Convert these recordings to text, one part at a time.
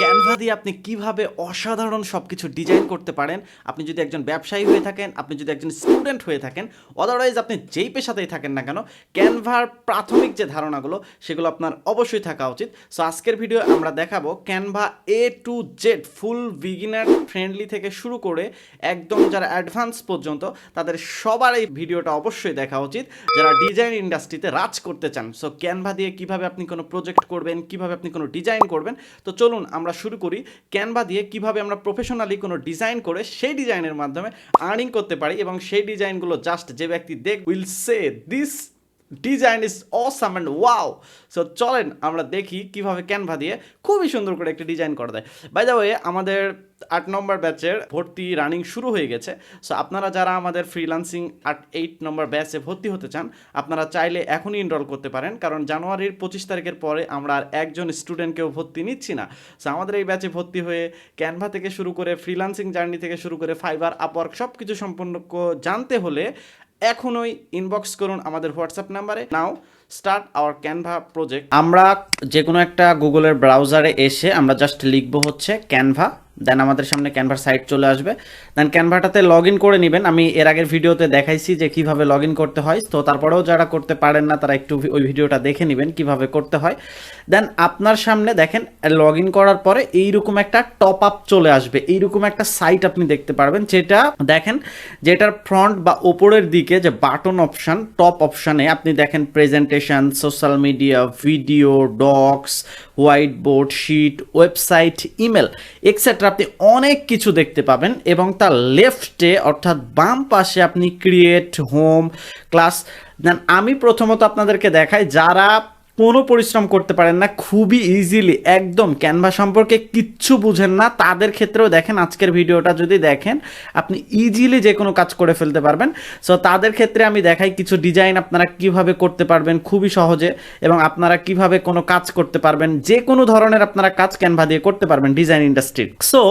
Canva দিয়ে আপনি কীভাবে অসাধারণ সব কিছু ডিজাইন করতে পারেন? আপনি যদি একজন ব্যবসায়ী হয়ে থাকেন, আপনি যদি একজন স্টুডেন্ট হয়ে থাকেন অদারওয়াইজ আপনি যেই পেশাতেই থাকেন না কেন ক্যানভার প্রাথমিক যে ধারণাগুলো, সেগুলো আপনার অবশ্যই থাকা উচিত। সো আজকের ভিডিও আমরা দেখাবো Canva A to Z full beginner friendly থেকে শুরু করে একদম যারা অ্যাডভান্স পর্যন্ত, তাদের সবার এই ভিডিওটা অবশ্যই দেখা উচিত। যারা ডিজাইন ইন্ডাস্ট্রিতে রাজ করতে চান সো ক্যানভা দিয়ে কীভাবে আপনি কোনো প্রজেক্ট করবেন, কীভাবে আপনি কোনো ডিজাইন করবেন, তো চলুন আমরা শুরু করি ক্যানভা দিয়ে কীভাবে আমরা প্রফেশনালি কোনো ডিজাইন করে সেই ডিজাইনের মাধ্যমে আর্নিং করতে পারি এবং সেই ডিজাইনগুলো জাস্ট যে ব্যক্তি দেখ will say this design is awesome and wow so চলেন আমরা দেখি কীভাবে ক্যানভা দিয়ে খুবই সুন্দর করে একটি ডিজাইন করা দেয় বাই দ্য ওয়ে আমাদের আট নম্বর ব্যাচের ভর্তি রানিং শুরু হয়ে গেছে। সো আপনারা যারা আমাদের ফ্রিলান্সিং আট এইট নম্বর ব্যাচে ভর্তি হতে চান, আপনারা চাইলে এখনই এনরোল করতে পারেন, কারণ জানুয়ারির পঁচিশ তারিখের পরে আমরা আর একজন স্টুডেন্টকেও ভর্তি নিচ্ছি না। সো আমাদের এই ব্যাচে ভর্তি হয়ে ক্যানভা থেকে শুরু করে ফ্রিলান্সিং জার্নি থেকে শুরু করে ফাইবার আপওয়ার্ক সব কিছু সম্পূর্ণ ক- জানতে হলে এখনই ইনবক্স করুন আমাদের হোয়াটসঅ্যাপ নাম্বারে now start our Canva project আমরা যে কোনো একটা গুগলের ব্রাউজারে এসে আমরা জাস্ট লিখব হচ্ছে ক্যানভা দেন আমাদের সামনে ক্যানভার সাইট চলে আসবে। দেন ক্যানভাটাতে লগ করে নেবেন। আমি এর আগের ভিডিওতে দেখাইছি যে কীভাবে লগ করতে হয়। তো তারপরেও যারা করতে পারেন না, তারা একটু ওই ভিডিওটা দেখে নেবেন কীভাবে করতে হয়। দেন আপনার সামনে দেখেন লগ করার পরে এইরকম একটা টপ আপ চলে আসবে। এইরকম একটা সাইট আপনি দেখতে পারবেন, যেটা দেখেন, যেটার ফ্রন্ট বা ওপরের দিকে যে বাটন অপশন টপ অপশানে আপনি দেখেন presentation social media video docs white board sheet website email etcetera আপনি অনেক কিছু দেখতে পাবেন এবং তার লেফটে অর্থাৎ বাম পাশে আপনি ক্রিয়েট হোম ক্লাস দেন আমি প্রথমত আপনাদেরকে দেখাই যারা কোনো পরিশ্রম করতে পারেন না, খুবই ইজিলি একদম ক্যানভা সম্পর্কে কিচ্ছু বুঝেন না। তাদের ক্ষেত্রেও দেখেন, আজকের ভিডিওটা যদি দেখেন, আপনি ইজিলি যে কোনো কাজ করে ফেলতে পারবেন। সো তাদের ক্ষেত্রে আমি দেখাই কিছু ডিজাইন আপনারা কীভাবে করতে পারবেন, খুবই সহজে, এবং আপনারা কীভাবে কোনো কাজ করতে পারবেন, যে কোনো ধরনের আপনারা কাজ ক্যানভা দিয়ে করতে পারবেন ডিজাইন ইন্ডাস্ট্রির সো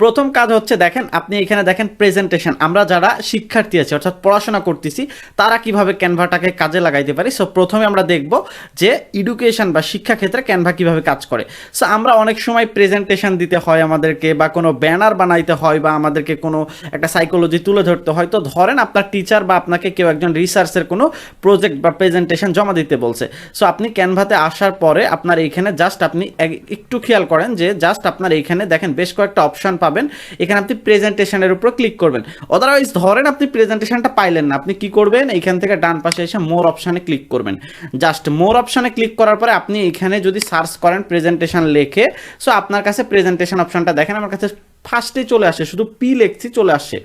প্রথম কাজ হচ্ছে দেখেন, আপনি এখানে দেখেন প্রেজেন্টেশন আমরা যারা শিক্ষার্থী আছি, অর্থাৎ পড়াশোনা করতেছি, তারা কীভাবে ক্যানভাটাকে কাজে লাগাইতে পারি? সো প্রথমে আমরা দেখব যে এডুকেশন বা শিক্ষা ক্ষেত্রে ক্যানভা কীভাবে কাজ করে? সো আমরা অনেক সময় প্রেজেন্টেশন দিতে হয় আমাদেরকে বা কোনো ব্যানার বানাইতে হয় বা আমাদেরকে কোনো একটা সাইকোলজি তুলে ধরতে হয়। তো ধরেন আপনার টিচার বা আপনাকে কেউ একজন রিসার্চের কোনো প্রজেক্ট বা প্রেজেন্টেশন জমা দিতে বলছে। সো আপনি ক্যানভাতে আসার পরে আপনার এইখানে জাস্ট আপনি এক- একটু খেয়াল করেন যে জাস্ট আপনার এইখানে দেখেন বেশ কয়েকটা অপশান পাবেন। এখানে আপনি প্রেজেন্টেশনের উপর ক্লিক করবেন। অদারওয়াইজ ধরেন আপনি প্রেজেন্টেশনটা পাইলেন না। আপনি কি করবেন? এইখান থেকে ডান পাশে এসে মোর অপশানে ক্লিক করবেন। জাস্ট মোর অপশানে ক্লিক করার পরে আপনি এখানে যদি সার্চ করেন প্রেজেন্টেশন লেখে সো আপনার কাছে প্রেজেন্টেশন অপশনটা দেখেন, আমার কাছে ফার্স্টে চলে আসে, শুধু পি লেখছি, চলে আসে।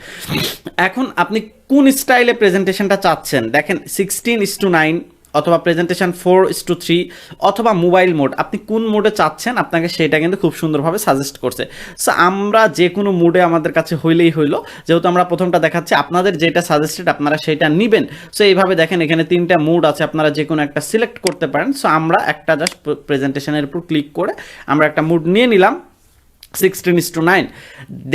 এখন আপনি কোন স্টাইলে প্রেজেন্টেশনটা চাচ্ছেন? দেখেন সিক্সটিন ইস টু নাইন অথবা presentation four is to three অথবা মোবাইল মোড আপনি কোন মোডে চাচ্ছেন, আপনাকে সেটা কিন্তু খুব সুন্দরভাবে সাজেস্ট করছে। সো আমরা যে কোনো মোডে আমাদের কাছে হইলেই হইল। যেহেতু আমরা প্রথমটা দেখাচ্ছি, আপনাদের যেটা সাজেস্টেড আপনারা সেটা নেবেন। সো এইভাবে দেখেন, এখানে তিনটা মুড আছে, আপনারা যে কোনো একটা সিলেক্ট করতে পারেন। সো আমরা একটা জাস্ট প্রেজেন্টেশনের উপর ক্লিক করে আমরা একটা মুড নিয়ে নিলাম। Sixteen is to nine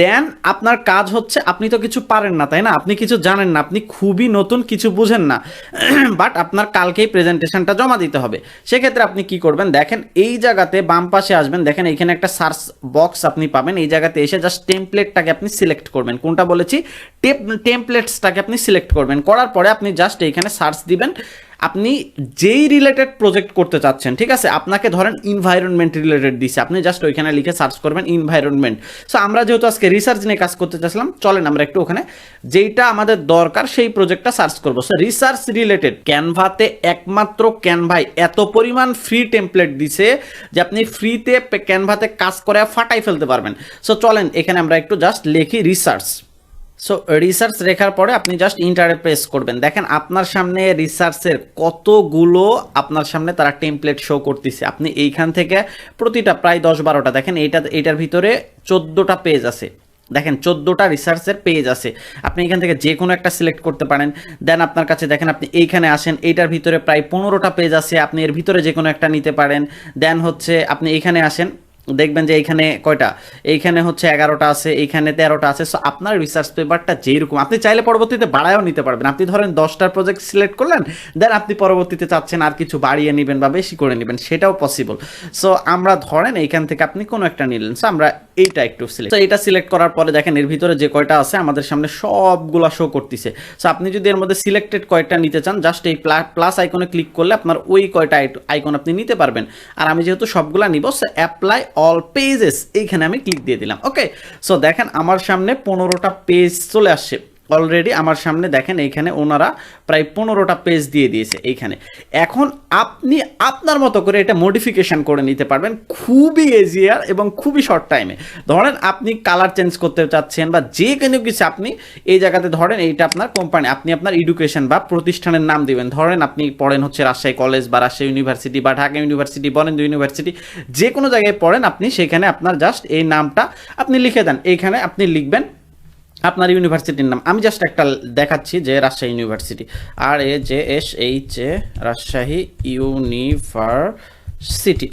then আপনার কাজ হচ্ছে, আপনি তো কিছু পারেন না, তাই না? আপনি কিছু জানেন না, আপনি খুবই নতুন, কিছু বুঝেন না। বাট আপনার কালকেই প্রেজেন্টেশনটা জমা দিতে হবে। সেক্ষেত্রে আপনি কি করবেন, দেখেন এই জায়গাতে বাম পাশে আসবেন, দেখেন এখানে একটা সার্চ বক্স আপনি পাবেন, এই জায়গাতে এসে জাস্ট টেমপ্লেটটাকে আপনি সিলেক্ট করবেন। কোনটা বলেছি? টেমপ্লেটসটাকে আপনি সিলেক্ট করবেন। করার পরে আপনি জাস্ট এইখানে সার্চ দিবেন। আপনি যেই রিলেটেড প্রজেক্ট করতে চাচ্ছেন, ঠিক আছে? আপনাকে ধরেন ইনভায়রনমেন্ট রিলেটেড দিছে। আপনি জাস্ট ওইখানে লিখে সার্চ করবেন ইনভায়রনমেন্ট সো আমরা যেহেতু আজকে রিসার্চ নিয়ে কাজ করতে চাচ্ছিলাম, চলেন আমরা একটু ওখানে যেইটা আমাদের দরকার সেই প্রজেক্টটা সার্চ করব। সো রিসার্চ রিলেটেড ক্যানভাতে একমাত্র ক্যানভাই এত পরিমাণ ফ্রি টেমপ্লেট দিছে যে আপনি ফ্রিতে ক্যানভাতে কাজ করে ফাটাই ফেলতে পারবেন। সো চলেন এখানে আমরা একটু জাস্ট লিখি রিসার্চ সো রিসার্চ রেখার পরে আপনি জাস্ট ইন্টারে প্রেস করবেন। দেখেন, আপনার সামনে রিসার্চের কতগুলো আপনার সামনে তারা টেমপ্লেট শো করতেছে। আপনি এইখান থেকে প্রতিটা প্রায় দশ বারোটা, দেখেন, এইটা, এইটার ভিতরে চোদ্দোটা পেজ আছে। দেখেন, চোদ্দোটা রিসার্চের পেজ আছে। আপনি এখান থেকে যে কোনো একটা সিলেক্ট করতে পারেন। দেন আপনার কাছে, দেখেন, আপনি এইখানে আসেন, এইটার ভিতরে প্রায় পনেরোটা পেজ আছে। আপনি এর ভিতরে যে কোনো একটা নিতে পারেন। দেন হচ্ছে, আপনি এইখানে আসেন দেখবেন যে এইখানে কয়টা? এইখানে হচ্ছে এগারোটা আছে, এইখানে তেরোটা আছে। সো আপনার রিসার্চ পেপারটা যেরকম আপনি চাইলে পরবর্তীতে বাড়ায়ও নিতে পারবেন। আপনি ধরেন দশটার প্রজেক্ট সিলেক্ট করলেন দেন আপনি পরবর্তীতে চাচ্ছেন আর কিছু বাড়িয়ে নেবেন বা বেশি করে নেবেন, সেটাও পসিবল সো আমরা ধরেন এইখান থেকে আপনি কোনো একটা নিলেন। সো আমরা এইটা একটু সিলেক্ট তো এটা সিলেক্ট করার পরে দেখেন এর ভিতরে যে কয়টা আছে, আমাদের সামনে সবগুলা শো করতেছে। সো আপনি যদি এর মধ্যে সিলেক্টেড কয়টা নিতে চান জাস্ট এই প্লাস আইকনে ক্লিক করলে আপনার ওই কয়টা আইকন আপনি নিতে পারবেন। আর আমি যেহেতু সবগুলা নিব সো অ্যাপ্লাই অল পেজেস এইখানে আমি ক্লিক দিয়ে দিলাম। ওকে সো দেখেন আমার সামনে পনেরোটা পেজ চলে আসছে। অলরেডি আমার সামনে দেখেন এইখানে ওনারা প্রায় পনেরোটা পেজ দিয়ে দিয়েছে এইখানে। এখন আপনি আপনার মতো করে এটা মডিফিকেশন করে নিতে পারবেন খুবই এজিয়ার এবং খুবই শর্ট টাইমে ধরেন আপনি কালার চেঞ্জ করতে চাচ্ছেন বা যে কোনো কিছু আপনি এই জায়গাতে ধরেন এইটা আপনার কোম্পানি আপনি আপনার এডুকেশন বা প্রতিষ্ঠানের নাম দিবেন। ধরেন আপনি পড়েন হচ্ছে রাজশাহী কলেজ বা রাজশাহী ইউনিভার্সিটি বা ঢাকা ইউনিভার্সিটি বরেন্দ্র ইউনিভার্সিটি যে কোনো জায়গায় পড়েন আপনি সেখানে আপনার জাস্ট এই নামটা আপনি লিখে দেন। এইখানে আপনি লিখবেন আপনার ইউনিভার্সিটির নাম। আমি জাস্ট একটা দেখাচ্ছি যে Rajshahi university R A J S H A Rajshahi university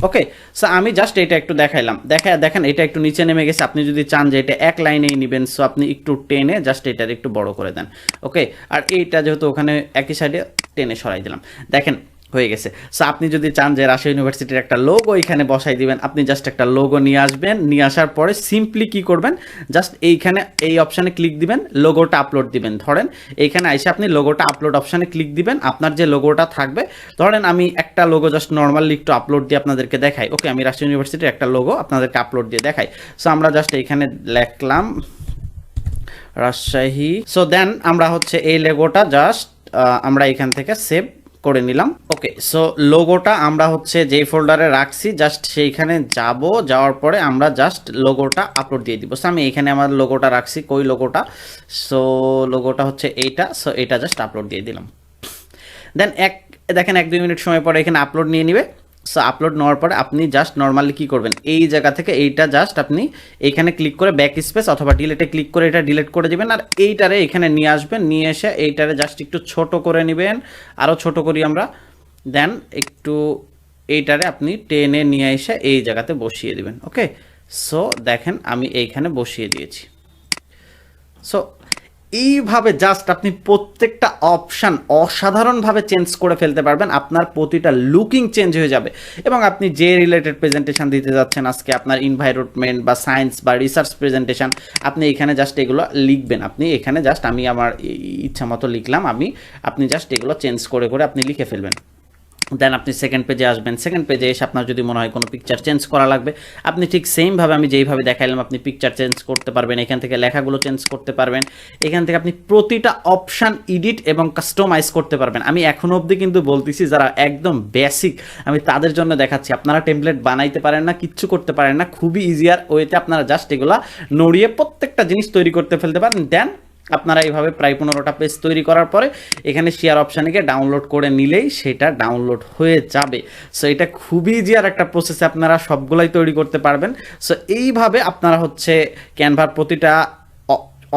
okay so আমি জাস্ট এটা একটু দেখাইলাম। দেখা, দেখেন, এটা একটু নিচে নেমে গেছে। আপনি যদি চান যে এটা এক লাইনেই নেবেন সো আপনি একটু টেনে জাস্ট এটার একটু বড় করে দেন। ওকে আর এইটা যেহেতু ওখানে একই সাইডে টেনে সরাই দিলাম। দেখেন হয়ে গেছে। সো আপনি যদি চান যে রাজশাহী ইউনিভার্সিটির একটা লোগো এখানে বসাই দিবেন, আপনি জাস্ট একটা লোগো নিয়ে আসবেন, নিয়ে আসার পরে সিম্পলি কি করবেন? জাস্ট এইখানে এই অপশানে ক্লিক দিবেন লোগোটা আপলোড দিবেন। ধরেন, এইখানে এসে আপনি লোগোটা আপলোড অপশানে ক্লিক দিবেন, আপনার যে লোগোটা থাকবে, ধরেন আমি একটা লোগো জাস্ট নর্মালি একটু আপলোড দিয়ে আপনাদেরকে দেখাই। ওকে আমি রাজশাহী ইউনিভার্সিটির একটা লোগো আপনাদেরকে আপলোড দিয়ে দেখাই। সো আমরা জাস্ট এইখানে লিখলাম রাজশাহী। সো দেন আমরা হচ্ছে এই লোগোটা জাস্ট আমরা এখান থেকে সেভ করে নিলাম। ওকে সো লোগোটা আমরা হচ্ছে যেই ফোল্ডারে রাখছি জাস্ট সেইখানে যাব, যাওয়ার পরে আমরা জাস্ট লোগোটা আপলোড দিয়ে দিব। সো আমি এখানে আমার লোগোটা রাখছি, কই লোগোটা সো লোগোটা হচ্ছে এইটা সো এটা জাস্ট আপলোড দিয়ে দিলাম। দেন এক, দেখেন এক দুই মিনিট সময় পরে এখানে আপলোড নিয়ে নিবে। সো আপলোড নেওয়ার পরে আপনি জাস্ট নর্মালি কী করবেন? এই জায়গা থেকে এইটা জাস্ট আপনি এইখানে ক্লিক করে ব্যাক স্পেস অথবা ডিলেটে ক্লিক করে এটা ডিলেট করে দিবেন আর এইটারে এখানে নিয়ে আসবেন। নিয়ে এসে এইটারে জাস্ট একটু ছোট করে নেবেন আরও ছোট করি আমরা। দেন একটু এইটারে আপনি টেনে নিয়ে এসে এই জায়গাতে বসিয়ে দিবেন ওকে সো দেখেন আমি এইখানে বসিয়ে দিয়েছি। সো এইভাবে জাস্ট আপনি প্রত্যেকটা অপশান অসাধারণভাবে চেঞ্জ করে ফেলতে পারবেন। আপনার প্রতিটা লুকিং চেঞ্জ হয়ে যাবে। এবং আপনি যে রিলেটেড প্রেজেন্টেশন দিতে যাচ্ছেন আজকে, আপনার ইনভাইরনমেন্ট বা সায়েন্স বা রিসার্চ প্রেজেন্টেশন আপনি এখানে জাস্ট এগুলো লিখবেন। আপনি এখানে জাস্ট আমি আমার ইচ্ছা মতো লিখলাম। আমি, আপনি জাস্ট এগুলো চেঞ্জ করে করে আপনি লিখে ফেলবেন। দেন আপনি সেকেন্ড পেজে আসবেন। সেকেন্ড পেজে এসে আপনার যদি মনে হয় কোনো পিকচার চেঞ্জ করা লাগবে, আপনি ঠিক সেমভাবে আমি যেইভাবে দেখাইলাম, আপনি পিকচার চেঞ্জ করতে পারবেন, এখান থেকে লেখাগুলো চেঞ্জ করতে পারবেন। এখান থেকে আপনি প্রতিটা অপশান এডিট এবং কাস্টমাইজ করতে পারবেন। আমি এখনও অবধি কিন্তু বলতেছি, যারা একদম বেসিক আমি তাদের জন্য দেখাচ্ছি। আপনারা টেমপ্লেট বানাইতে পারেন না, কিচ্ছু করতে পারেন না। খুবই ইজিয়ার ওয়েতে আপনারা জাস্ট এগুলা নড়িয়ে প্রত্যেকটা জিনিস তৈরি করতে ফেলতে পারেন। দেন আপনারা এইভাবে প্রায় পনেরোটা পেজ তৈরি করার পরে এখানে শেয়ার অপশানে ডাউনলোড করে নিলেই সেটা ডাউনলোড হয়ে যাবে। সো এটা খুবই ইজি আর একটা প্রসেসে আপনারা সবগুলাই তৈরি করতে পারবেন। সো এইভাবে আপনারা হচ্ছে ক্যানভার প্রতিটা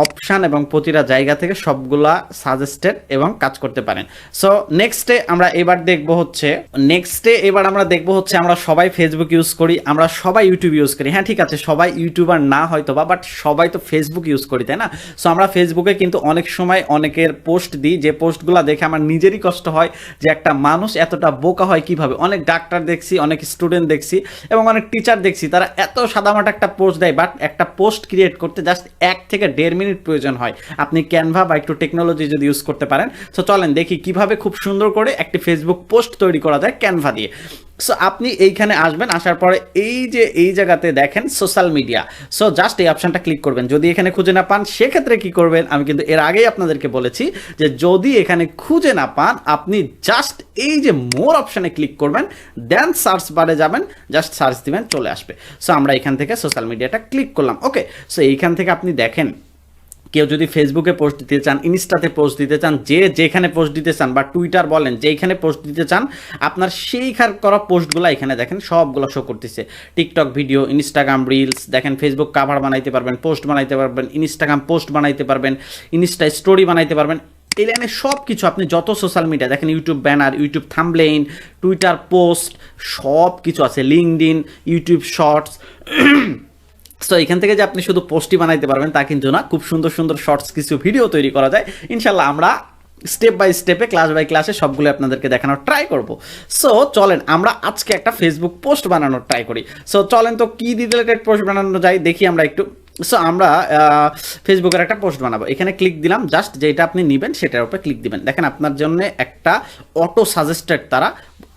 অপশান এবং প্রতিটা জায়গা থেকে সবগুলা সাজেস্টেড এবং কাজ করতে পারেন। সো নেক্সটে আমরা এবার দেখব হচ্ছে নেক্সটে এবার আমরা দেখব হচ্ছে আমরা সবাই ফেসবুক ইউজ করি, আমরা সবাই ইউটিউব ইউজ করি। হ্যাঁ ঠিক আছে, সবাই ইউটিউবার না হয়তো বা বাট সবাই তো ফেসবুক ইউজ করি, তাই না? সো আমরা ফেসবুকে কিন্তু অনেক সময় অনেকের পোস্ট দিই, যে পোস্টগুলো দেখে আমার নিজেরই কষ্ট হয় যে একটা মানুষ এতটা বোকা হয় কীভাবে? অনেক ডাক্তার দেখছি, অনেক স্টুডেন্ট দেখছি এবং অনেক টিচার দেখছি, তারা এত সাদামাটা একটা পোস্ট দেয় বাট একটা পোস্ট ক্রিয়েট করতে জাস্ট এক থেকে দেড় মিনিট প্রয়োজন হয়। আপনি ক্যানভা বা একটু টেকনোলজি যদি ইউজ করতে পারেন সো চলেন দেখি কীভাবে খুব সুন্দর করে একটি ফেসবুক পোস্ট তৈরি করা যায় ক্যানভা দিয়ে। সো আপনি এইখানে আসবেন, আসার পরে এই যে এই জায়গাতে দেখেন সোশ্যাল মিডিয়া সো জাস্ট এই অপশানটা ক্লিক করবেন। যদি এখানে খুঁজে না পান, সেক্ষেত্রে কি করবেন? আমি কিন্তু এর আগেই আপনাদেরকে বলেছি যে যদি এখানে খুঁজে না পান, আপনি জাস্ট এই যে মোর অপশানে ক্লিক করবেন দেন সার্চ বারে যাবেন জাস্ট সার্চ দিবেন, চলে আসবে। সো আমরা এখান থেকে সোশ্যাল মিডিয়াটা ক্লিক করলাম। ওকে সো এইখান থেকে আপনি দেখেন কেউ যদি ফেসবুকে পোস্ট দিতে চান ইনস্টাতে পোস্ট দিতে চান, যে যেখানে পোস্ট দিতে চান বা টুইটার বলেন যেখানে পোস্ট দিতে চান, আপনার সেইখান করা পোস্টগুলো এখানে দেখেন, সবগুলো শো করতেছে। টিকটক ভিডিও ইনস্টাগ্রাম রিলস দেখেন ফেসবুক কাভার বানাইতে পারবেন পোস্ট বানাইতে পারবেন ইনস্টাগ্রাম পোস্ট বানাইতে পারবেন ইনস্টা স্টোরি বানাইতে পারবেন। এই লাইনে সব কিছু আপনি যত সোশ্যাল মিডিয়া দেখেন YouTube banner YouTube thumbnail Twitter post সব কিছু আছে লিঙ্কডিন ইউটিউব শর্টস সো এখান থেকে যে আপনি শুধু পোস্টই বানাইতে পারবেন, তা কিন্তু না। খুব সুন্দর সুন্দর শর্টস কিছু ভিডিও তৈরি করা যায়। ইনশাল্লাহ আমরা স্টেপ বাই স্টেপে, ক্লাস বাই ক্লাসে সবগুলো আপনাদেরকে দেখানোর ট্রাই করব। সো চলেন, আমরা আজকে একটা ফেসবুক পোস্ট বানানোর ট্রাই করি। সো চলেন তো কি রিলেটেড পোস্ট বানানো যায়, দেখি আমরা একটু। সো আমরা ফেসবুকের একটা পোস্ট বানাবো। এখানে ক্লিক দিলাম জাস্ট যেটা আপনি নেবেন, সেটার উপরে ক্লিক দিবেন। দেখেন, আপনার জন্য একটা অটো সাজেস্টেড তারা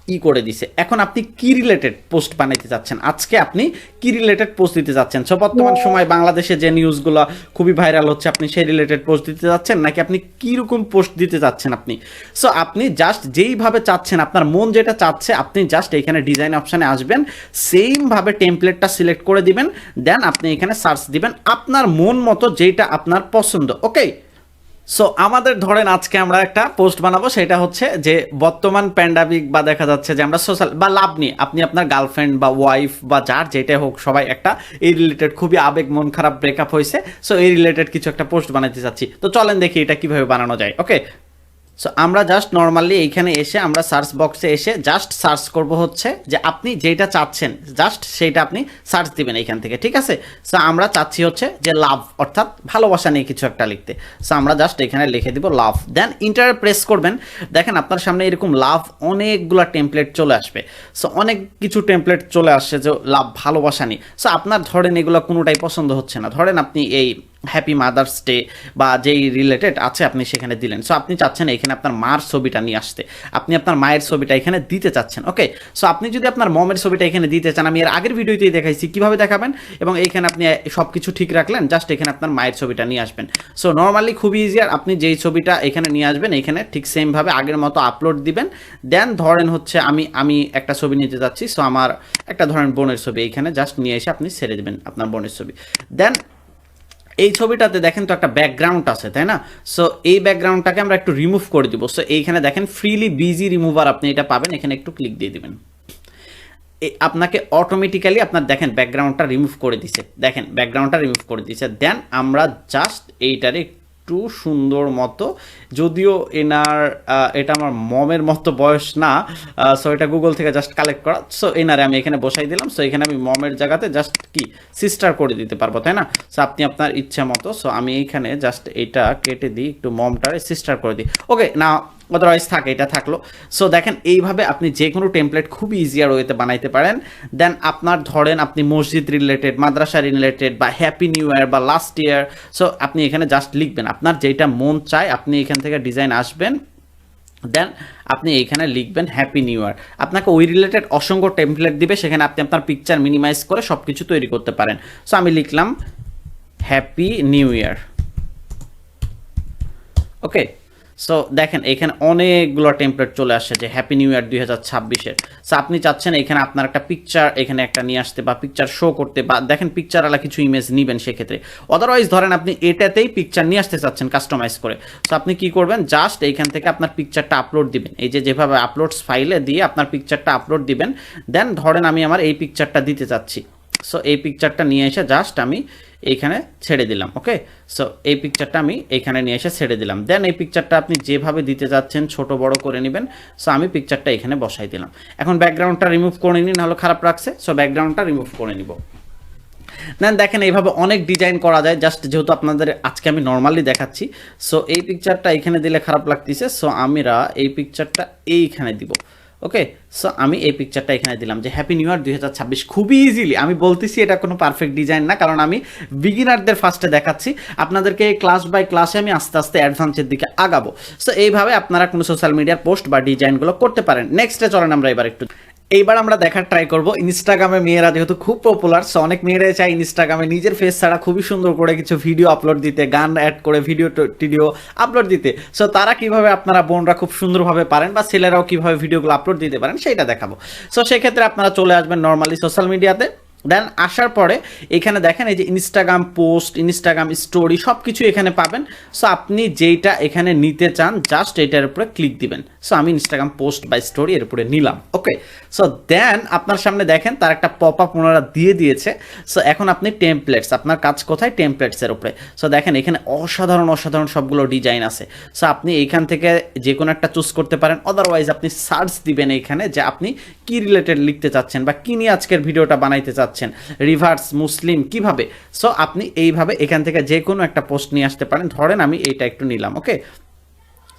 ই করে দিছে। এখন আপনি কি রিলেটেড পোস্ট বানাইতে চাচ্ছেন? আজকে আপনি কি রিলেটেড পোস্ট দিতে চাচ্ছেন? সো বর্তমান সময় বাংলাদেশে যে নিউজগুলো খুবই ভাইরাল হচ্ছে আপনি সেই রিলেটেড পোস্ট দিতে চাচ্ছেন? নাকি আপনি কি রকম পোস্ট দিতে চাচ্ছেন আপনি? সো আপনি জাস্ট যেইভাবে চাচ্ছেন আপনার মন যেটা চাচ্ছে আপনি জাস্ট এখানে ডিজাইন অপশানে আসবেন সেমভাবে টেমপ্লেটটা সিলেক্ট করে দিবেন দেন আপনি এখানে সার্চ দিবেন আপনার মন মতো যেটা আপনার পছন্দ। ওকে সো আমাদের ধরেন আজকে আমরা একটা পোস্ট বানাবো, সেটা হচ্ছে যে বর্তমান প্যান্ডামিক বা দেখা যাচ্ছে যে আমরা সোশ্যাল বা লাভ নিয়ে আপনি আপনার গার্লফ্রেন্ড বা ওয়াইফ বা যার যেটাই হোক, সবাই একটা এই রিলেটেড খুবই আবেগ, মন খারাপ ব্রেকআপ হয়েছে। সো এই রিলেটেড কিছু একটা পোস্ট বানাতে চাচ্ছি। তো চলেন দেখি এটা কীভাবে বানানো যায়। ওকে সো আমরা জাস্ট নর্মালি এইখানে এসে আমরা সার্চ বক্সে এসে জাস্ট সার্চ করব হচ্ছে যে আপনি যেটা চাচ্ছেন জাস্ট সেইটা আপনি সার্চ দিবেন এইখান থেকে, ঠিক আছে? সো আমরা চাচ্ছি হচ্ছে যে লাভ অর্থাৎ ভালোবাসা নিয়ে কিছু একটা লিখতে। সো আমরা জাস্ট এখানে লিখে দিব লাভ দেন ইন্টার প্রেস করবেন। দেখেন আপনার সামনে এরকম লাভ অনেকগুলা টেমপ্লেট চলে আসবে। সো অনেক কিছু টেমপ্লেট চলে আসছে যে লাভ ভালোবাসা নিয়ে। সো আপনার ধরেন এগুলো কোনোটাই পছন্দ হচ্ছে না। ধরেন আপনি এই হ্যাপি মাদার্স ডে বা যেই রিলেটেড আছে আপনি সেখানে দিলেন। সো আপনি চাচ্ছেন এখানে আপনার মার ছবিটা নিয়ে আসতে। আপনি আপনার মায়ের ছবিটা এখানে দিতে চাচ্ছেন। ওকে সো আপনি যদি আপনার মমের ছবিটা এখানে দিতে চান, আমি এর আগের ভিডিওতেই দেখাইছি কীভাবে দেখাবেন এবং এইখানে আপনি সব কিছু ঠিক রাখলেন জাস্ট এখানে আপনার মায়ের ছবিটা নিয়ে আসবেন। সো নর্মালি খুবই ইজি আর আপনি যেই ছবিটা এখানে নিয়ে আসবেন, এখানে ঠিক সেমভাবে আগের মতো আপলোড দিবেন। দেন ধরেন হচ্ছে আমি আমি একটা ছবি নিতে যাচ্ছি। সো আমার একটা ধরেন বোনের ছবি এইখানে জাস্ট নিয়ে এসে আপনি ছেড়ে দেবেন আপনার বোনের ছবি। দেন এই ছবিটাতে দেখেন তো একটা ব্যাকগ্রাউন্ড আছে, তাই না? সো এই ব্যাকগ্রাউন্ডটাকে আমরা একটু রিমুভ করে দিব। সো এইখানে দেখেন ফ্রিলি বিজি রিমুভার আপনি এটা পাবেন, এখানে একটু ক্লিক দিয়ে দিবেন। আপনাকে অটোমেটিক্যালি আপনার দেখেন ব্যাকগ্রাউন্ডটা রিমুভ করে দিছে। দেখেন ব্যাকগ্রাউন্ডটা রিমুভ করে দিছে। দেন আমরা জাস্ট এইটারে একটু সুন্দর মতো। যদিও এনার এটা আমার মমের মতো বয়স না সো এটা গুগল থেকে জাস্ট কালেক্ট করা। সো এনারে আমি এখানে বসাই দিলাম। সো এখানে আমি মমের জায়গাতে জাস্ট কি সিস্টার করে দিতে পারব, তাই না? সো আপনি আপনার ইচ্ছা মতো সো আমি এইখানে জাস্ট এটা কেটে দিই, একটু মমটারে সিস্টার করে দিই। ওকে না আদারওয়াইজ থাকে, এটা থাকল। সো দেখেন, এইভাবে আপনি যে কোনো টেমপ্লেট খুবই ইজিয়ার ওয়েতে বানাইতে পারেন। দেন আপনার ধরেন আপনি মসজিদ রিলেটেড মাদ্রাসা রিলেটেড বা হ্যাপি নিউ ইয়ার বা লাস্ট ইয়ার সো আপনি এখানে জাস্ট লিখবেন। আপনার যেটা মন চায়, আপনি এখান থেকে ডিজাইন আসবেন। দেন আপনি এইখানে লিখবেন হ্যাপি নিউ ইয়ার আপনাকে ওই রিলেটেড অসংখ্য টেমপ্লেট দিবে, সেখানে আপনি আপনার পিকচার মিনিমাইজ করে সব কিছু তৈরি করতে পারেন। সো আমি লিখলাম happy new year okay so দেখেন, এখানে অনেকগুলো টেমপ্লেট চলে আসছে যে হ্যাপি নিউ ইয়ার দুই হাজার ছাব্বিশের। সো আপনি চাচ্ছেন এখানে আপনার একটা পিকচার এখানে একটা নিয়ে আসতে বা পিকচার শো করতে বা দেখেন পিকচার আলা কিছু ইমেজ নেবেন সেক্ষেত্রে। অদারওয়াইজ ধরেন আপনি এটাতেই পিকচার নিয়ে আসতে চাচ্ছেন কাস্টমাইজ করে। সো আপনি কি করবেন? জাস্ট এইখান থেকে আপনার পিকচারটা আপলোড দিবেন। এই যে যেভাবে আপলোডস ফাইলে দিয়ে আপনার পিকচারটা আপলোড দিবেন। দেন ধরেন আমি আমার এই পিকচারটা দিতে চাচ্ছি। সো এই পিকচারটা নিয়ে এসে জাস্ট আমি এইখানে ছেড়ে দিলাম ওকে সো এই পিকচারটা আমি এইখানে নিয়ে এসে ছেড়ে দিলাম। দেন এই পিকচারটা আপনি যেভাবে দিতে যাচ্ছেন, ছোট, বড় করে নেবেন। সো আমি পিকচারটা এখানে বসাই দিলাম। এখন ব্যাকগ্রাউন্ডটা রিমুভ করে নিন, নাহলে খারাপ রাখছে সো ব্যাকগ্রাউন্ডটা রিমুভ করে নিব। দেন দেখেন, এইভাবে অনেক ডিজাইন করা যায়। জাস্ট যেহেতু আপনাদের আজকে আমি নর্মালি দেখাচ্ছি। সো এই পিকচারটা এখানে দিলে খারাপ লাগতেছে। সো আমরা এই পিকচারটা এইখানে দিব। ওকে সো আমি এই পিকচারটা এখানে দিলাম যে হ্যাপি নিউ ইয়ার দুই হাজার ছাব্বিশ খুবই ইজিলি আমি বলতেছি এটা কোনো পারফেক্ট ডিজাইন না, কারণ আমি বিগিনারদের ফার্স্টে দেখাচ্ছি। আপনাদেরকে ক্লাস বাই ক্লাসে আমি আস্তে আস্তে অ্যাডভান্সের দিকে আগাবো। সো এইভাবে আপনারা কোনো সোশ্যাল মিডিয়ার পোস্ট বা ডিজাইনগুলো করতে পারেন। নেক্সটে চলেন আমরা এবার একটু এইবার আমরা দেখার ট্রাই করব। ইনস্টাগ্রামে মেয়েরা যেহেতু খুব পপুলার সো অনেক মেয়েরাই চায় ইনস্টাগ্রামে নিজের ফেস ছাড়া খুবই সুন্দর করে কিছু ভিডিও আপলোড দিতে, গান অ্যাড করে ভিডিও টিডিও আপলোড দিতে। সো তারা কীভাবে আপনারা বোনরা খুব সুন্দরভাবে পারেন বা ছেলেরাও কীভাবে ভিডিওগুলো আপলোড দিতে পারেন, সেইটা দেখাবো। সো সেক্ষেত্রে আপনারা চলে আসবেন নর্মালি সোশ্যাল মিডিয়াতে দেন আসার পরে এখানে দেখেন এই যে ইনস্টাগ্রাম পোস্ট ইনস্টাগ্রাম স্টোরি সব কিছু এখানে পাবেন। সো আপনি যেইটা এখানে নিতে চান জাস্ট এটার উপরে ক্লিক দিবেন। সো আমি ইনস্টাগ্রাম পোস্ট বা স্টোরি এর উপরে নিলাম। ওকে সো দেন আপনার সামনে দেখেন, তার একটা পপ আপ ওনারা দিয়ে দিয়েছে। সো এখন আপনি টেমপ্লেটস আপনার কাজ কোথায়? টেমপ্লেটসের উপরে। সো দেখেন, এখানে অসাধারণ অসাধারণ সবগুলো ডিজাইন আছে। সো আপনি এইখান থেকে যে কোনো একটা চুজ করতে পারেন। অদারওয়াইজ আপনি সার্চ দিবেন এইখানে যে আপনি কি রিলেটেড লিখতে চাচ্ছেন বা কি নিয়ে আজকের ভিডিওটা বানাইতে চাচ্ছেন। রিভার্স মুসলিম কীভাবে? সো আপনি এইভাবে এখান থেকে যে কোনো একটা পোস্ট নিয়ে আসতে পারেন। ধরেন আমি এইটা একটু নিলাম ওকে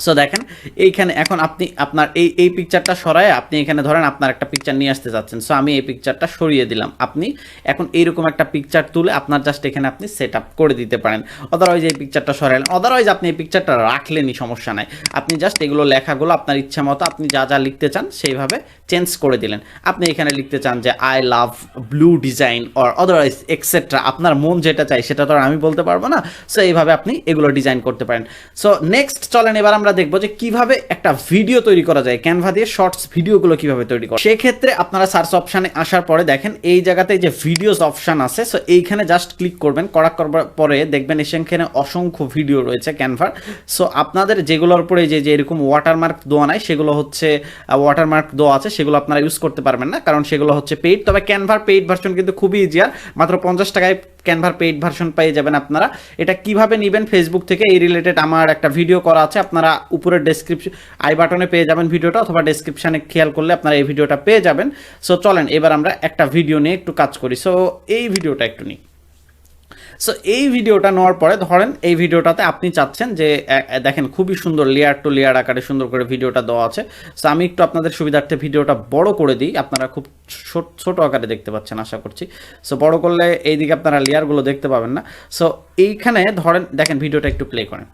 সো দেখেন, এইখানে এখন আপনি, আপনার এই এই পিকচারটা সরায় আপনি এখানে ধরেন আপনার একটা পিকচার নিয়ে আসতে যাচ্ছেন। সো আমি এই পিকচারটা সরিয়ে দিলাম। আপনি এখন এইরকম একটা পিকচার তুলে আপনার জাস্ট এখানে আপনি সেট আপ করে দিতে পারেন। অদারওয়াইজ এই পিকচারটা সরাইলেন। অদারওয়াইজ আপনি এই পিকচারটা রাখলেনই, সমস্যা নাই। আপনি জাস্ট এগুলো লেখাগুলো আপনার ইচ্ছা মতো আপনি যা যা লিখতে চান সেইভাবে চেঞ্জ করে দিলেন। আপনি এখানে লিখতে চান যে I love blue design or otherwise etcetera আপনার মন যেটা চাই সেটা তো আমি বলতে পারব না। সো এইভাবে আপনি এগুলো ডিজাইন করতে পারেন। সো নেক্সট চলেন, এবার আমরা দেখব যে কীভাবে একটা ভিডিও তৈরি করা যায় ক্যানভা দিয়ে শর্টস ভিডিওগুলো কীভাবে তৈরি করা সেক্ষেত্রে আপনারা সার্চ অপশানে আসার পরে দেখেন, এই জায়গাতে যে ভিডিওস অপশান আছে সো এইখানে জাস্ট ক্লিক করবেন করা করবার পরে দেখবেন সেখানে অসংখ্য ভিডিও রয়েছে ক্যানভার সো আপনাদের যেগুলোর উপরে যে যে এরকম ওয়াটারমার্ক দেওয়া নাই, সেগুলো হচ্ছে ওয়াটারমার্ক দেওয়া আছে, সেগুলো আপনারা ইউজ করতে পারবেন না, কারণ সেগুলো হচ্ছে পেইড তবে ক্যানভার পেইড ভার্সন কিন্তু খুবই ইজিয়ার মাত্র পঞ্চাশ টাকায় ক্যানভার পেইড ভার্সন পেয়ে যাবেন আপনারা। এটা কীভাবে নেবেন? ফেসবুক থেকে এই রিলেটেড আমার একটা ভিডিও করা আছে, আপনারা উপরে ডেসক্রিপশন আই বাটনে পেয়ে যাবেন ভিডিওটা অথবা ডেসক্রিপশানে খেয়াল করলে আপনারা এই ভিডিওটা পেয়ে যাবেন। সো চলেন, এবার আমরা একটা ভিডিও নিয়ে একটু কাজ করি। সো এই ভিডিওটা একটু নিই। সো এই ভিডিওটা নেওয়ার পরে ধরেন, এই ভিডিওটাতে আপনি চাচ্ছেন যে দেখেন খুবই সুন্দর লেয়ার টু লেয়ার আকারে সুন্দর করে ভিডিওটা দেওয়া আছে। সো আমি একটু আপনাদের সুবিধার্থে ভিডিওটা বড় করে দিই। আপনারা খুব ছোট- ছোট আকারে দেখতে পাচ্ছেন, আশা করছি। সো বড় করলে এইদিকে আপনারা লেয়ারগুলো দেখতে পাবেন না। সো এইখানে ধরেন, দেখেন ভিডিওটা একটু প্লে করেন।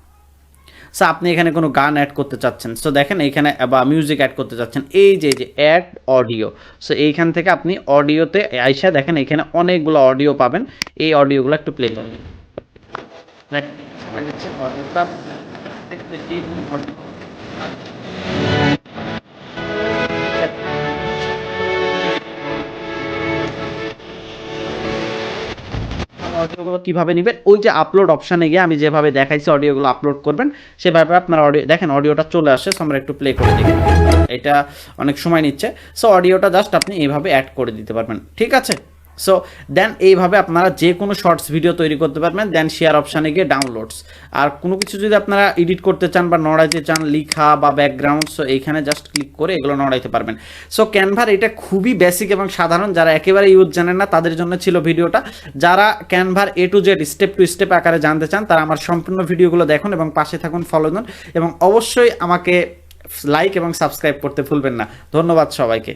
সো আপনি এখানে কোনো গান অ্যাড করতে চাচ্ছেন। সো দেখেন এইখানে বা মিউজিক অ্যাড করতে চাচ্ছেন। এই যে যে অ্যাড অডিও সো এইখান থেকে আপনি অডিওতে আইসা দেখেন এখানে অনেকগুলো অডিও পাবেন। এই অডিওগুলো একটু প্লে করুন। অডিওগুলো কীভাবে নেবেন? ওই যে আপলোড অপশানে গিয়ে আমি যেভাবে দেখাইছি অডিওগুলো আপলোড করবেন, সেভাবে আপনার অডিও দেখেন অডিওটা চলে আসে আমরা একটু প্লে করে দেখি। এটা অনেক সময় নিচ্ছে সো অডিওটা জাস্ট আপনি এইভাবে অ্যাড করে দিতে পারবেন। ঠিক আছে? সো দেন এইভাবে আপনারা যে কোনো শর্টস ভিডিও তৈরি করতে পারবেন দেন শেয়ার অপশানে গিয়ে ডাউনলোডস আর কোনো কিছু যদি আপনারা এডিট করতে চান বা নড়াইতে চান, লিখা বা ব্যাকগ্রাউন্ড সো এইখানে জাস্ট ক্লিক করে এগুলো নড়াইতে পারবেন। সো ক্যানভার এটা খুবই বেসিক এবং সাধারণ, যারা একেবারে ইউজ জানেন না, তাদের জন্য ছিল ভিডিওটা যারা ক্যানভার A to Z step to step আকারে জানতে চান, তারা আমার সম্পূর্ণ ভিডিওগুলো দেখুন এবং পাশে থাকুন ফলো দিন এবং অবশ্যই আমাকে লাইক এবং সাবস্ক্রাইব করতে ভুলবেন না। ধন্যবাদ সবাইকে।